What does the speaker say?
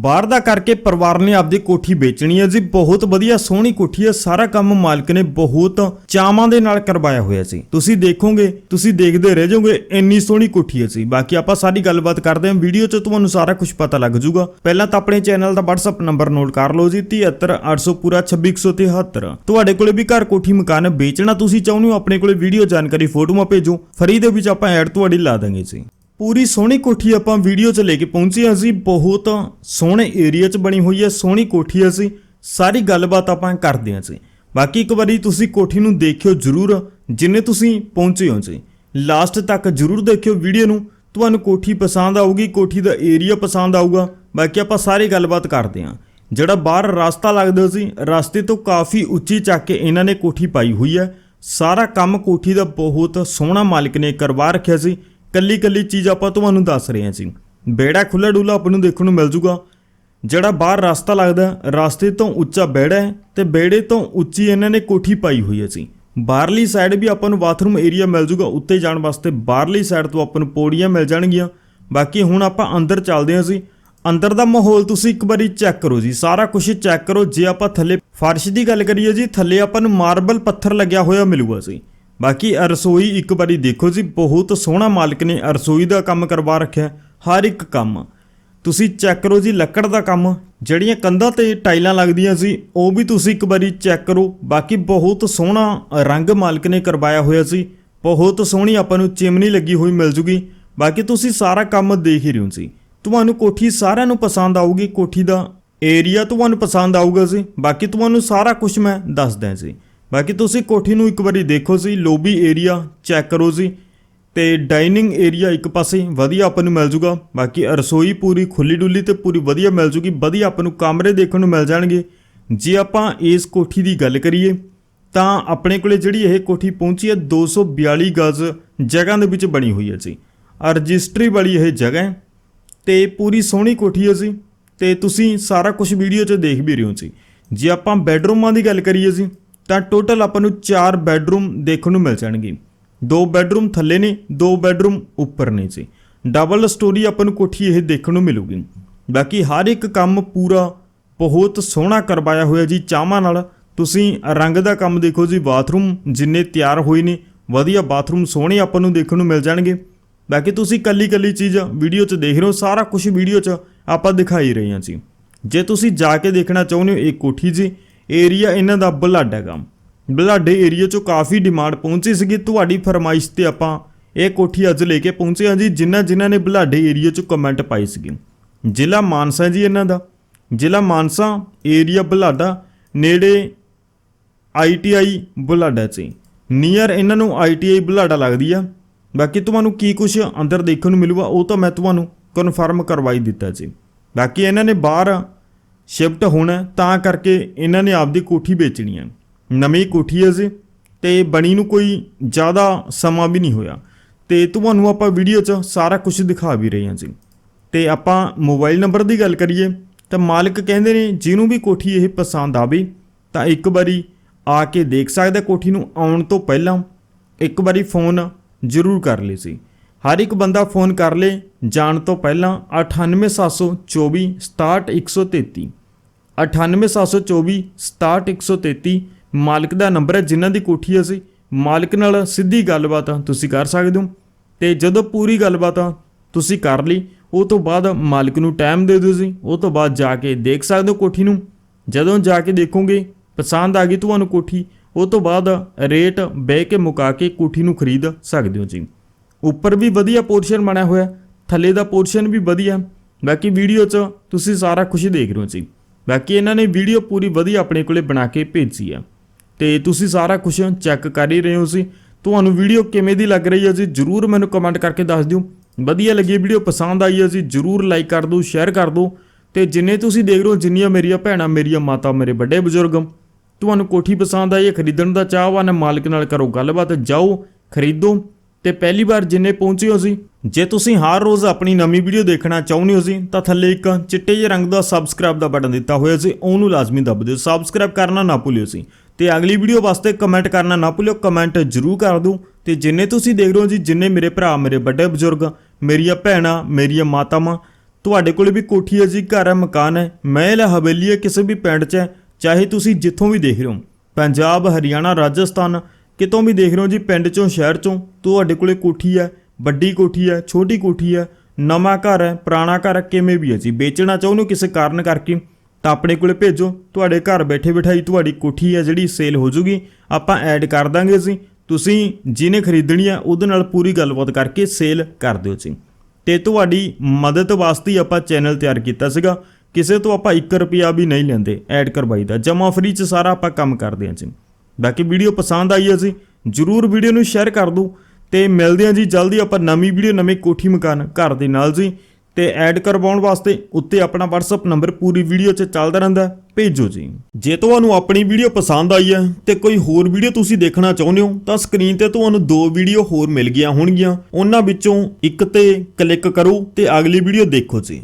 ਬਾਹਰ ਦਾ ਕਰਕੇ ਪਰਿਵਾਰ ਨੇ ਆਪਦੀ ਕੋਠੀ ਵੇਚਣੀ ਹੈ ਜੀ। ਬਹੁਤ ਵਧੀਆ ਸੋਹਣੀ ਕੋਠੀ ਹੈ। ਸਾਰਾ ਕੰਮ ਮਾਲਕ ਨੇ ਬਹੁਤ ਚਾਵਾਂ ਦੇ ਨਾਲ ਕਰਵਾਇਆ ਹੋਇਆ ਸੀ। ਤੁਸੀਂ ਦੇਖੋਗੇ, ਤੁਸੀਂ ਦੇਖਦੇ ਰਹਿ ਜਾਓਗੇ, ਇੰਨੀ ਸੋਹਣੀ ਕੋਠੀ ਹੈ ਜੀ। ਬਾਕੀ ਆਪਾਂ ਸਾਰੀ ਗੱਲਬਾਤ ਕਰਦੇ ਹਾਂ। ਵੀਡੀਓ 'ਚ ਤੁਹਾਨੂੰ ਸਾਰਾ ਕੁਝ ਪਤਾ ਲੱਗ ਜਾਊਗਾ। ਪਹਿਲਾਂ ਤਾਂ ਆਪਣੇ ਚੈਨਲ ਦਾ WhatsApp ਨੰਬਰ ਨੋਟ ਕਰ ਲਓ ਜੀ। 73800 ਪੂਰਾ 26173 ਤੁਹਾਡੇ ਕੋਲੇ ਵੀ ਘਰ ਕੋਠੀ ਮਕਾਨ ਵੇਚਣਾ ਤੁਸੀਂ ਚਾਹੁੰਦੇ ਹੋ, ਆਪਣੇ ਕੋਲੇ ਵੀਡੀਓ ਜਾਣਕਾਰੀ ਫੋਟੋਆਂ ਭੇਜੋ। ਫਰੀ ਦੇ ਵਿੱਚ ਆਪਾਂ ਐਡ ਤੁਹਾਡੀ ਲਾ ਦਾਂਗੇ ਜੀ। ਪੂਰੀ ਸੋਹਣੀ ਕੋਠੀ ਆਪਾਂ ਵੀਡੀਓ 'ਚ ਲੈ ਕੇ ਪਹੁੰਚੇ ਹਾਂ ਜੀ। ਬਹੁਤ ਸੋਹਣੇ ਏਰੀਆ 'ਚ ਬਣੀ ਹੋਈ ਹੈ, ਸੋਹਣੀ ਕੋਠੀ ਹੈ ਅਸੀਂ ਸਾਰੀ ਗੱਲਬਾਤ ਆਪਾਂ ਕਰਦੇ ਹਾਂ ਜੀ। ਬਾਕੀ ਇੱਕ ਵਾਰੀ ਤੁਸੀਂ ਕੋਠੀ ਨੂੰ ਦੇਖਿਓ ਜ਼ਰੂਰ, ਜਿੰਨੇ ਤੁਸੀਂ ਪਹੁੰਚੇ ਹੋ ਜੀ। ਲਾਸਟ ਤੱਕ ਜ਼ਰੂਰ ਦੇਖਿਓ ਵੀਡੀਓ ਨੂੰ। ਤੁਹਾਨੂੰ ਕੋਠੀ ਪਸੰਦ ਆਊਗੀ, ਕੋਠੀ ਦਾ ਏਰੀਆ ਪਸੰਦ ਆਊਗਾ। ਬਾਕੀ ਆਪਾਂ ਸਾਰੀ ਗੱਲਬਾਤ ਕਰਦੇ ਹਾਂ। ਜਿਹੜਾ ਬਾਹਰ ਰਸਤਾ ਲੱਗਦਾ ਸੀ ਰਸਤੇ ਤੋਂ ਕਾਫੀ ਉੱਚੀ ਚੱਕ ਕੇ ਇਹਨਾਂ ਨੇ ਕੋਠੀ ਪਾਈ ਹੋਈ ਹੈ। ਸਾਰਾ ਕੰਮ ਕੋਠੀ ਦਾ ਬਹੁਤ ਸੋਹਣਾ ਮਾਲਕ ਨੇ ਕਰਵਾ ਰੱਖਿਆ ਸੀ ਕੱਲੀ ਕੱਲੀ ਚੀਜ਼ ਆਪਾਂ ਤੁਹਾਨੂੰ ਦੱਸ ਰਹੇ ਹਾਂ ਜੀ। ਬੇੜਾ ਖੁੱਲਾ ਡੁੱਲਾ ਆਪਾਂ ਨੂੰ ਦੇਖਣ ਨੂੰ ਮਿਲ ਜੂਗਾ। ਜਿਹੜਾ ਬਾਹਰ ਰਸਤਾ ਲੱਗਦਾ ਰਸਤੇ ਤੋਂ ਉੱਚਾ ਬੇੜਾ ਹੈ ਤੇ ਬੇੜੇ ਤੋਂ ਉੱਚੀ ਇਹਨਾਂ ਨੇ ਕੋਠੀ ਪਾਈ ਹੋਈ ਹੈ ਜੀ। ਬਾਹਰਲੀ ਸਾਈਡ ਵੀ ਆਪਾਂ ਨੂੰ ਬਾਥਰੂਮ ਏਰੀਆ ਮਿਲ ਜੂਗਾ, ਉੱਤੇ ਜਾਣ ਵਾਸਤੇ ਬਾਹਰਲੀ ਸਾਈਡ ਤੋਂ ਆਪਾਂ ਨੂੰ ਪੌੜੀਆਂ ਮਿਲ ਜਾਣਗੀਆਂ। ਬਾਕੀ ਹੁਣ ਆਪਾਂ ਅੰਦਰ ਚੱਲਦੇ ਹਾਂ ਜੀ। ਅੰਦਰ ਦਾ ਮਾਹੌਲ ਤੁਸੀਂ ਇੱਕ ਵਾਰੀ ਚੈੱਕ ਕਰੋ ਜੀ। ਸਾਰਾ ਕੁਝ ਚੈੱਕ ਕਰੋ, ਜੇ ਆਪਾਂ ਥੱਲੇ ਫਰਸ਼ ਦੀ ਗੱਲ ਕਰੀਏ ਜੀ, ਥੱਲੇ ਆਪਾਂ ਨੂੰ ਮਾਰਬਲ ਪੱਥਰ ਲੱਗਿਆ ਹੋਇਆ ਮਿਲੂਗਾ ਜੀ। ਬਾਕੀ ਰਸੋਈ ਇੱਕ ਵਾਰੀ ਦੇਖੋ ਜੀ, ਬਹੁਤ ਸੋਹਣਾ ਮਾਲਕ ਨੇ ਰਸੋਈ ਦਾ ਕੰਮ ਕਰਵਾ ਰੱਖਿਆ ਹਰ ਇੱਕ ਕੰਮ। ਤੁਸੀਂ ਚੈੱਕ ਕਰੋ ਜੀ, ਲੱਕੜ ਦਾ ਕੰਮ, ਜਿਹੜੀਆਂ ਕੰਧਾਂ ਤੇ ਟਾਈਲਾਂ ਲੱਗਦੀਆਂ ਸੀ, ਉਹ ਵੀ ਤੁਸੀਂ ਇੱਕ ਵਾਰੀ ਚੈੱਕ ਕਰੋ। ਬਾਕੀ ਬਹੁਤ ਸੋਹਣਾ ਰੰਗ ਮਾਲਕ ਨੇ ਕਰਵਾਇਆ ਹੋਇਆ ਸੀ, ਬਹੁਤ ਸੋਹਣੀ ਆਪਾਂ ਨੂੰ ਚਿਮਨੀ ਲੱਗੀ ਹੋਈ ਮਿਲ ਜੂਗੀ। ਬਾਕੀ ਤੁਸੀਂ ਸਾਰਾ ਕੰਮ ਦੇਖ ਹੀ ਰਹੇ ਹੋ ਜੀ। ਤੁਹਾਨੂੰ ਕੋਠੀ ਸਾਰਿਆਂ ਨੂੰ ਪਸੰਦ ਆਊਗੀ, ਕੋਠੀ ਦਾ ਏਰੀਆ ਤੁਹਾਨੂੰ ਪਸੰਦ ਆਊਗਾ ਜੀ। ਬਾਕੀ ਤੁਹਾਨੂੰ ਸਾਰਾ ਕੁਝ ਮੈਂ ਦੱਸਦਾ ਜੀ। ਬਾਕੀ ਤੁਸੀਂ ਕੋਠੀ ਨੂੰ ਇੱਕ ਵਾਰੀ ਦੇਖੋ ਜੀ, ਲੋਬੀ ਏਰੀਆ ਚੈੱਕ ਕਰੋ ਜੀ ਤੇ ਡਾਈਨਿੰਗ ਏਰੀਆ ਇੱਕ ਪਾਸੇ, ਵਧੀਆ ਆਪਾਂ ਨੂੰ ਮਿਲ ਜੂਗਾ। ਬਾਕੀ ਰਸੋਈ ਪੂਰੀ ਖੁੱਲੀ ਡੁੱਲੀ ਤੇ ਪੂਰੀ ਵਧੀਆ ਮਿਲ ਜੂਗੀ, ਵਧੀਆ ਆਪਾਂ ਨੂੰ ਕਮਰੇ ਦੇਖਣ ਨੂੰ ਮਿਲ ਜਾਣਗੇ। ਜੇ ਆਪਾਂ ਇਸ ਕੋਠੀ ਦੀ ਗੱਲ ਕਰੀਏ, ਤਾਂ ਆਪਣੇ ਕੋਲੇ ਜਿਹੜੀ ਇਹ ਕੋਠੀ ਪਹੁੰਚੀ ਹੈ 242 ਗਜ਼ ਜਗ੍ਹਾ ਦੇ ਵਿੱਚ ਬਣੀ ਹੋਈ ਹੈ ਜੀ। ਰਜਿਸਟਰੀ ਵਾਲੀ ਇਹ ਜਗ੍ਹਾ ਹੈ ਤੇ ਪੂਰੀ ਸੋਹਣੀ ਕੋਠੀ ਹੈ ਜੀ ਤੇ ਤੁਸੀਂ ਸਾਰਾ ਕੁਝ ਵੀਡੀਓ 'ਚ ਦੇਖ ਵੀ ਰਹੇ ਹੋ ਜੀ। ਜੇ ਆਪਾਂ ਬੈੱਡਰੂਮਾਂ ਦੀ ਗੱਲ ਕਰੀਏ ਜੀ ਤਾਂ ਟੋਟਲ ਆਪਾਂ ਨੂੰ 4 ਬੈੱਡਰੂਮ ਦੇਖਣ ਨੂੰ ਮਿਲ ਜਾਣਗੇ। ਦੋ ਬੈੱਡਰੂਮ ਥੱਲੇ ਨੇ, ਦੋ ਬੈੱਡਰੂਮ ਉੱਪਰ ਨੇ ਜੀ। ਡਬਲ ਸਟੋਰੀ ਆਪਾਂ ਨੂੰ ਕੋਠੀ ਇਹ ਦੇਖਣ ਨੂੰ ਮਿਲੂਗੀ। ਬਾਕੀ ਹਰ ਇੱਕ ਕੰਮ ਪੂਰਾ ਬਹੁਤ ਸੋਹਣਾ ਕਰਵਾਇਆ ਹੋਇਆ ਜੀ ਚਾਹਾਂ ਨਾਲ। ਤੁਸੀਂ ਰੰਗ ਦਾ ਕੰਮ ਦੇਖੋ ਜੀ, ਬਾਥਰੂਮ ਜਿੰਨੇ ਤਿਆਰ ਹੋਏ ਨੇ, ਵਧੀਆ ਬਾਥਰੂਮ ਸੋਹਣੇ ਆਪਾਂ ਨੂੰ ਦੇਖਣ ਨੂੰ ਮਿਲ ਜਾਣਗੇ। ਬਾਕੀ ਤੁਸੀਂ ਕੱਲੀ ਕੱਲੀ ਚੀਜ਼ ਵੀਡੀਓ 'ਚ ਦੇਖ ਰਹੇ ਹੋ, ਸਾਰਾ ਕੁਝ ਵੀਡੀਓ 'ਚ ਆਪਾਂ ਦਿਖਾਈ ਰਹੇ ਹਾਂ ਜੀ। ਜੇ ਤੁਸੀਂ ਜਾ ਕੇ ਦੇਖਣਾ ਚਾਹੁੰਦੇ ਹੋ ਇਹ ਕੋਠੀ ਜੀ ਏਰੀਆ ਇਹਨਾਂ ਦਾ ਬੁਲਾਡਾ ਹੈਗਾ। ਬੁਲਾਡੇ ਏਰੀਆ 'ਚੋਂ ਕਾਫੀ ਡਿਮਾਂਡ ਪਹੁੰਚੀ ਸੀਗੀ। ਤੁਹਾਡੀ ਫਰਮਾਇਸ਼ ਤੇ ਆਪਾਂ ਇਹ ਕੋਠੀ ਅੱਜ ਲੈ ਕੇ ਪਹੁੰਚੇ ਹਾਂ ਜੀ। ਜਿਨ੍ਹਾਂ ਜਿਨ੍ਹਾਂ ਨੇ ਬੁਲਾਡੇ ਏਰੀਆ 'ਚੋਂ ਕਮੈਂਟ ਪਾਈ ਸੀਗੀ। ਜ਼ਿਲ੍ਹਾ ਮਾਨਸਾ ਜੀ ਇਹਨਾਂ ਦਾ। ਜ਼ਿਲ੍ਹਾ ਮਾਨਸਾ ਏਰੀਆ ਬੁਲਾਡਾ ਨੇੜੇ ਆਈਟੀਆਈ ਬੁਲਾਡਾ 'ਚ ਨੀਅਰ ਇਹਨਾਂ ਨੂੰ ਆਈਟੀਆਈ ਬੁਲਾਡਾ ਲੱਗਦੀ ਆ। ਬਾਕੀ ਤੁਹਾਨੂੰ ਕੀ ਕੁਝ ਅੰਦਰ ਦੇਖਣ ਨੂੰ ਮਿਲੂਗਾ, ਉਹ ਤਾਂ ਮੈਂ ਤੁਹਾਨੂੰ ਕਨਫਰਮ ਕਰਵਾਈ ਦਿੱਤਾ ਜੀ। ਬਾਕੀ ਇਹਨਾਂ ਨੇ ਬਾਹਰ ਸ਼ਿਫਟ ਹੋਣਾ ਤਾਂ ਕਰਕੇ ਇਹਨਾਂ ਨੇ ਆਪਦੀ ਕੋਠੀ ਵੇਚਣੀ ਹੈ। ਨਵੀਂ ਕੋਠੀ ਹੈ ਜੀ, ਤੇ ਬਣੀ ਨੂੰ ਕੋਈ ਜ਼ਿਆਦਾ ਸਮਾਂ ਵੀ ਨਹੀਂ ਹੋਇਆ। ਤੇ ਤੁਹਾਨੂੰ ਆਪਾਂ ਵੀਡੀਓ 'ਚ ਸਾਰਾ ਕੁਝ ਦਿਖਾ ਵੀ ਰਹੇ ਹਾਂ ਜੀ। ਤੇ ਆਪਾਂ ਮੋਬਾਈਲ ਨੰਬਰ ਦੀ ਗੱਲ ਕਰੀਏ, ਤਾਂ ਮਾਲਕ ਕਹਿੰਦੇ ਨੇ ਜਿਹਨੂੰ ਵੀ ਕੋਠੀ ਇਹ ਪਸੰਦ ਆਵੇ, ਤਾਂ ਇੱਕ ਵਾਰੀ ਆ ਕੇ ਦੇਖ ਸਕਦਾ ਕੋਠੀ ਨੂੰ ਆਉਣ ਤੋਂ ਪਹਿਲਾਂ। ਇੱਕ ਵਾਰੀ ਫੋਨ ਜ਼ਰੂਰ ਕਰ ਲਈ ਸੀ ਹਰ ਇੱਕ ਬੰਦਾ ਫੋਨ ਕਰ ਲੇ, ਜਾਣ ਤੋਂ ਪਹਿਲਾਂ 98724 67133 98724 67133 ਮਾਲਕ ਦਾ ਨੰਬਰ ਹੈ, ਜਿਨ੍ਹਾਂ ਦੀ ਕੋਠੀ ਅਸੀਂ। ਮਾਲਕ ਨਾਲ ਸਿੱਧੀ ਗੱਲਬਾਤ ਤੁਸੀਂ ਕਰ ਸਕਦੇ ਹੋ। ਤੇ ਜਦੋਂ ਪੂਰੀ ਗੱਲਬਾਤ ਤੁਸੀਂ ਕਰ ਲਈ, ਉਹ ਤੋਂ ਬਾਅਦ ਮਾਲਕ ਨੂੰ ਟਾਈਮ ਦੇ ਦਿਓ ਜੀ। ਉਹ ਤੋਂ ਬਾਅਦ ਜਾ ਕੇ ਦੇਖ ਸਕਦੇ ਹੋ ਕੋਠੀ ਨੂੰ। ਜਦੋਂ ਜਾ ਕੇ ਦੇਖੋਗੇ, ਪਸੰਦ ਆ ਗਈ ਤੁਹਾਨੂੰ ਕੋਠੀ, ਉਹ ਤੋਂ ਬਾਅਦ ਰੇਟ ਬਹਿ ਕੇ ਮੁਕਾ ਕੇ ਕੋਠੀ ਨੂੰ ਖਰੀਦ ਸਕਦੇ ਹੋ ਜੀ। ਉੱਪਰ ਵੀ ਵਧੀਆ ਪੋਰਸ਼ਨ ਬਣਿਆ ਹੋਇਆ, ਥੱਲੇ ਦਾ ਪੋਰਸ਼ਨ ਵੀ ਵਧੀਆ। ਬਾਕੀ ਵੀਡੀਓ 'ਚ ਤੁਸੀਂ ਸਾਰਾ ਕੁਝ ਦੇਖ ਰਹੇ ਹੋ ਜੀ। ਬਾਕੀ ਇਹਨਾਂ ਨੇ ਵੀਡੀਓ ਪੂਰੀ ਵਧੀਆ ਆਪਣੇ ਕੋਲੇ ਬਣਾ ਕੇ ਭੇਜੀ ਆ। ਤੇ ਤੁਸੀਂ ਸਾਰਾ ਕੁਝ ਚੈੱਕ ਕਰ ਹੀ ਰਹੇ ਹੋ ਸੀ ਤੁਹਾਨੂੰ ਵੀਡੀਓ ਕਿਵੇਂ ਦੀ ਲੱਗ ਰਹੀ ਹੈ ਜੀ, ਜਰੂਰ ਮੈਨੂੰ ਕਮੈਂਟ ਕਰਕੇ ਦੱਸ ਦਿਓ। ਵਧੀਆ ਲੱਗੀ ਵੀਡੀਓ, ਪਸੰਦ ਆਈ ਹੈ ਜੀ, ਜਰੂਰ ਲਾਈਕ ਕਰ ਦਿਓ ਸ਼ੇਅਰ ਕਰ ਦਿਓ। ਤੇ ਜਿੰਨੇ ਤੁਸੀਂ ਦੇਖ ਰਹੇ ਹੋ, ਜਿੰਨੀਆਂ ਮੇਰੀਆਂ ਭੈਣਾਂ, ਮੇਰੀਆਂ ਮਾਤਾ, ਮੇਰੇ ਵੱਡੇ ਬਜ਼ੁਰਗ, ਤੁਹਾਨੂੰ ਕੋਠੀ ਪਸੰਦ ਆਈ ਹੈ, ਖਰੀਦਣ ਦਾ ਚਾਹਵਾਨ ਹੈ, ਮਾਲਕ ਨਾਲ ਕਰੋ ਗੱਲਬਾਤ, ਜਾਓ, ਖਰੀਦੋ। ਤੇ ਪਹਿਲੀ ਵਾਰ ਜਿੰਨੇ ਪਹੁੰਚੇ ਹੋ ਸੀ। ਜੇ ਤੁਸੀਂ ਹਰ ਰੋਜ਼ ਆਪਣੀ ਨਵੀਂ ਵੀਡੀਓ ਦੇਖਣਾ ਚਾਹੁੰਦੇ ਹੋ ਸੀ, ਤਾਂ ਥੱਲੇ ਇੱਕ ਚਿੱਟੇ ਜਿਹੇ ਰੰਗ ਦਾ ਸਬਸਕ੍ਰਾਈਬ ਦਾ ਬਟਨ ਦਿੱਤਾ ਹੋਇਆ ਸੀ, ਉਹਨੂੰ ਲਾਜ਼ਮੀ ਦੱਬ ਦਿਓ। ਸਬਸਕ੍ਰਾਈਬ ਕਰਨਾ ਨਾ ਭੁੱਲਿਓ ਸੀ। ਤੇ ਅਗਲੀ ਵੀਡੀਓ ਵਾਸਤੇ ਕਮੈਂਟ ਕਰਨਾ ਨਾ ਭੁੱਲਿਓ ਕਮੈਂਟ ਜ਼ਰੂਰ ਕਰ ਦਿਓ। ਤੇ ਜਿੰਨੇ ਤੁਸੀਂ ਦੇਖ ਰਹੇ ਹੋ ਜੀ, ਜਿੰਨੇ ਮੇਰੇ ਭਰਾ, ਮੇਰੇ ਵੱਡੇ ਬਜ਼ੁਰਗ, ਮੇਰੀਆਂ ਭੈਣਾਂ, ਮੇਰੀਆਂ ਮਾਤਾਵਾਂ, ਤੁਹਾਡੇ ਕੋਲ ਵੀ ਕੋਠੀ ਹੈ ਜੀ, ਘਰ ਹੈ, ਮਕਾਨ ਹੈ, ਮਹਿਲ ਹੈ, ਹਵੇਲੀ ਹੈ, ਕਿਸੇ ਵੀ ਪਿੰਡ 'ਚ ਹੈ, ਚਾਹੇ ਤੁਸੀਂ ਜਿੱਥੋਂ ਵੀ ਦੇਖ ਰਹੇ ਹੋ। ਪੰਜਾਬ, ਹਰਿਆਣਾ, ਰਾਜਸਥਾਨ ਕਿਤੋਂ ਵੀ ਦੇਖ ਰਹੇ ਹੋ ਜੀ, ਪਿੰਡ 'ਚੋਂ, ਸ਼ਹਿਰ 'ਚੋਂ ਤੁਹਾਡੇ ਕੋਲੇ ਕੋਠੀ ਹੈ ਵੱਡੀ ਕੋਠੀ ਹੈ ਛੋਟੀ ਕੋਠੀ ਹੈ ਨਵਾਂ ਘਰ ਹੈ ਪੁਰਾਣਾ ਘਰ ਹੈ ਕਿਵੇਂ ਵੀ ਹੈ ਜੀ, ਵੇਚਣਾ ਚਾਹੁੰਦੇ ਹੋ ਕਿਸੇ ਕਾਰਨ ਕਰਕੇ, ਤਾਂ ਆਪਣੇ ਕੋਲੇ ਭੇਜੋ, ਤੁਹਾਡੇ ਘਰ ਬੈਠੇ ਬਿਠਾਈ ਤੁਹਾਡੀ ਕੋਠੀ ਹੈ ਜਿਹੜੀ ਸੇਲ ਹੋ ਜੂਗੀ, ਆਪਾਂ ਐਡ ਕਰ ਦਾਂਗੇ ਜੀ, ਤੁਸੀਂ ਜਿਹਨੇ ਖਰੀਦਣੀ ਹੈ ਉਹਦੇ ਨਾਲ ਪੂਰੀ ਗੱਲਬਾਤ ਕਰਕੇ ਸੇਲ ਕਰ ਦਿਓ ਜੀ। ਤੇ ਤੁਹਾਡੀ ਮਦਦ ਵਾਸਤੇ ਆਪਾਂ ਚੈਨਲ ਤਿਆਰ ਕੀਤਾ ਸੀਗਾ, ਕਿਸੇ ਤੋਂ ਆਪਾਂ 1 ਰੁਪਿਆ ਵੀ ਨਹੀਂ ਲੈਂਦੇ, ਐਡ ਕਰਵਾਈ ਦਾ ਜਮਾ ਫ੍ਰੀ ਚ ਸਾਰਾ ਆਪਾਂ ਕੰਮ ਕਰਦੇ ਹਾਂ ਜੀ। ਬਾਕੀ ਵੀਡੀਓ ਪਸੰਦ ਆਈ ਹੈ ਜੀ, ਜਰੂਰ ਵੀਡੀਓ ਨੂੰ ਸ਼ੇਅਰ ਕਰ ਦਿਓ ਤੇ ਮਿਲਦੇ ਹਾਂ ਜੀ ਜਲਦੀ ਆਪਾਂ ਨਵੀਂ ਵੀਡੀਓ, ਨਵੇਂ ਕੋਠੀ ਮਕਾਨ ਘਰ ਦੇ ਨਾਲ ਜੀ ਤੇ ਐਡ ਕਰਵਾਉਣ ਵਾਸਤੇ ਉੱਤੇ ਆਪਣਾ WhatsApp ਨੰਬਰ ਪੂਰੀ ਵੀਡੀਓ 'ਚ ਚੱਲਦਾ ਰਹਿੰਦਾ ਭੇਜੋ ਜੀ। ਜੇ ਤੁਹਾਨੂੰ ਆਪਣੀ ਵੀਡੀਓ ਪਸੰਦ ਆਈ ਹੈ ਤੇ ਕੋਈ ਹੋਰ ਵੀਡੀਓ ਤੁਸੀਂ ਦੇਖਣਾ ਚਾਹੁੰਦੇ ਹੋ ਤਾਂ ਸਕਰੀਨ ਤੇ ਤੁਹਾਨੂੰ ਦੋ ਵੀਡੀਓ ਹੋਰ ਮਿਲ ਗਈਆਂ ਹੋਣਗੀਆਂ, ਉਹਨਾਂ ਵਿੱਚੋਂ ਇੱਕ ਤੇ ਕਲਿੱਕ ਕਰੋ ਤੇ ਅਗਲੀ ਵੀਡੀਓ ਦੇਖੋ ਜੀ।